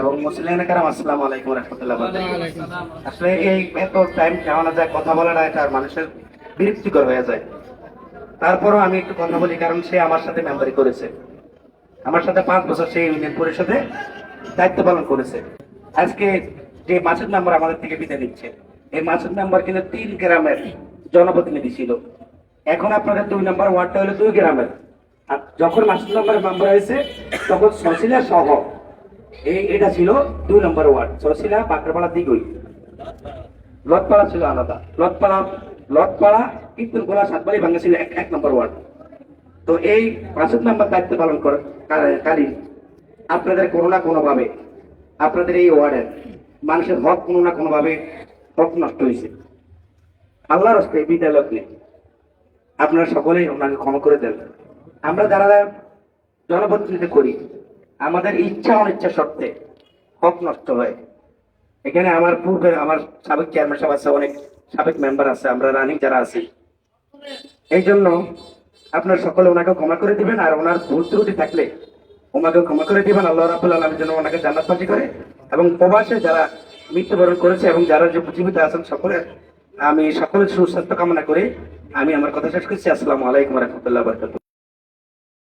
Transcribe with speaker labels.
Speaker 1: এবং মুসলিম কেরাম, আসসালামু আলাইকুম রহমতুল্লাহ আসলে এই এত টাইম কেমন যায়, কথা বলাটা এটা মানুষের বিরক্তিকর হয়ে যায়। তারপরও আমি একটু কথা বলি, কারণ সে আমার সাথে মেম্বারি করেছে। আমার সাথে পাঁচ বছর সেই ইউনিয়ন পরিষদে দায়িত্ব পালন করেছে। আজকে যে মাসুদ মেম্বার আমাদের থেকে বিদায় নিচ্ছে, এই মাসুদ মেম্বার কিন্তু তিন গ্রামের জনপ্রতিনিধি ছিল। এখন আপনাদের দুই নম্বর ওয়ার্ডটা হলো দুই গ্রামের। যখন মাসুদ মেম্বার মেম্বার হয়েছে, তখন সসিলা সহ, এই এটা ছিল দুই নম্বর ওয়ার্ড সসিলা বাকরপাড়া দিগুই। লতপাড়া ছিল আলাদা। লতপাড়া লতপাড়া কীর্তনখোলা সাতবাড়ি ভাঙ্গা ছিল এক এক নম্বর ওয়ার্ড তো এই মাসুদ নাম্বার দায়িত্ব পালন করে আপনাদের কোনো না কোনোভাবে, আপনাদের এই ওয়ার্ডের মানুষের হক কোনো না কোনোভাবে হক নষ্ট হয়েছে। আল্লাহর হস্তে বিদ্যালয় আপনারা সকলেই ওনাকে ক্ষমা করে দেন। আমরা যারা জনপ্রতিনিধিত্ব করি, আমাদের ইচ্ছা অনিচ্ছা সত্ত্বে হক নষ্ট হয়। এখানে আমার পূর্বে আমার সাবেক চেয়ারম্যান সাহেব আছে, অনেক সাবেক মেম্বার আছে, আমরা রানিং যারা আছি। এই জন্য আপনার সকলে ওনাকে ক্ষমা করে দিবেন, আর ওনার ভুল ত্রুটি থাকলে ওনাকে ক্ষমা করে দিবেন। আল্লাহ রাবুল আলমের জন্য ওনাকে জান্নাত পাচ্ছি করে এবং প্রবাসে যারা মৃত্যুবরণ করেছে এবং যারা যে জীবিত আছেন সকলে, আমি সকলের সুস্বাস্থ্য কামনা করে আমি আমার কথা শেষ করছি। আসসালামু আলাইকুম রহমতুল্লাহ বরকাত